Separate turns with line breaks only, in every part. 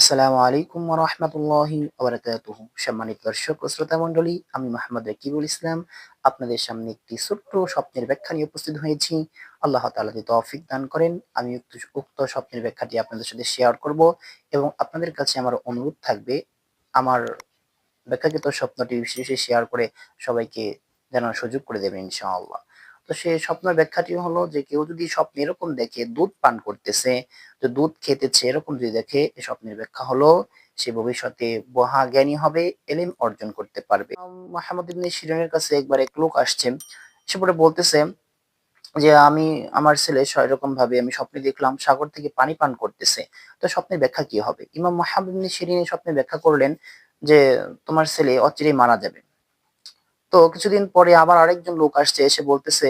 আসসালামু আলাইকুম রহমতুল্লাহি আবরাকাতুহু সম্মানিত দর্শক ও শ্রোতা মণ্ডলী, আমি মোহাম্মদ রাকিবুল ইসলাম। আপনাদের সামনে একটি ছোট্ট স্বপ্নের ব্যাখ্যা নিয়ে উপস্থিত হয়েছি। আল্লাহ তাআলা যদি তৌফিক দান করেন, আমি উক্ত স্বপ্নের ব্যাখ্যাটি আপনাদের সাথে শেয়ার করব এবং আপনাদের কাছে আমার অনুরোধ থাকবে, আমার ব্যাখ্যাকৃত স্বপ্নটি বিশেষ শেয়ার করে সবাইকে জানার সুযোগ করে দেবেন ইনশাআল্লাহ। তো সে স্বপ্নের ব্যাখ্যাটি হলো যে কেউ যদি স্বপ্নে এরকম দেখে, দুধ পান করতেছে, তো দুধ খেতেছে, এরকম যদি দেখে স্বপ্নের ব্যাখ্যা হলো সে ভবিষ্যতে বহা জ্ঞানী হবে, এলিম অর্জন করতে পারবে। মাহমুদ ইবনে শিরিনের কাছে একবার এক লোক আসছে, সে পরে বলতেছে যে, আমি, আমার ছেলে সেরকম ভাবে আমি স্বপ্নে দেখলাম, সাগর থেকে পানি পান করতেছে, তো স্বপ্নের ব্যাখ্যা কি হবে? ইমাম মাহমুদ ইবনে স্বপ্নে ব্যাখ্যা করলেন যে, তোমার ছেলে অচিরেই মারা যাবে। তো কিছুদিন পরে আবার আরেকজন লোক আসছে, এসে বলতেছে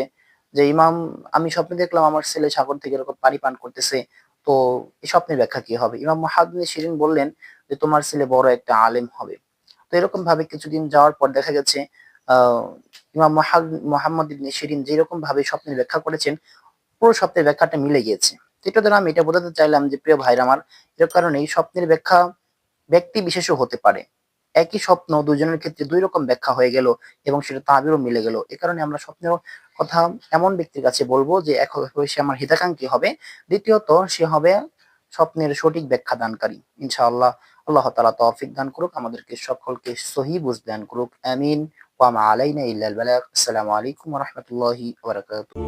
যে, ইমাম, আমি স্বপ্নে দেখলাম আমার ছেলে সাগর থেকে এরকম পানি পান করতেছে, তো এই স্বপ্নের ব্যাখ্যা কি হবে? ইমাম মাহাদিন শিরিন বললেন যে, তোমার ছেলে বড় একটা আলেম হবে। তো এরকম ভাবে কিছুদিন যাওয়ার পর দেখা গেছে ইমাম মোহাম্মদ শিরিন যেরকম ভাবে স্বপ্নের ব্যাখ্যা করেছেন, পুরো স্বপ্নের ব্যাখ্যাটা মিলে গিয়েছে। এটা দ্বারা আমি এটা বোঝাতে চাইলাম যে, প্রিয় ভাইরা আমার, এর কারণে এই স্বপ্নের ব্যাখ্যা ব্যক্তি বিশেষও হতে পারে। একই স্বপ্ন দুজনের ক্ষেত্রে দুই রকম ব্যাখ্যা হয়ে গেল এবং সেটা তাবিরও মিলে গেল। এ কারণে আমরা স্বপ্নের কথা এমন ব্যক্তির কাছে বলব যে, এক সে আমার হিতাকাঙ্ক্ষী হবে। দ্বিতীয়ত, সে হবে স্বপ্নের সঠিক ব্যাখ্যা দানকারী। ইনশাআল্লাহ আল্লাহ তালা তৌফিক দান করুক, আমাদেরকে সকলকে সহি বুঝ দান করুক। আমিন। ওয়ামা আলাইনা ইল্লাল বালাগ আসসালামু আলাইকুম ওয়া রাহমাতুল্লাহি ওয়া বারাকাতুহু।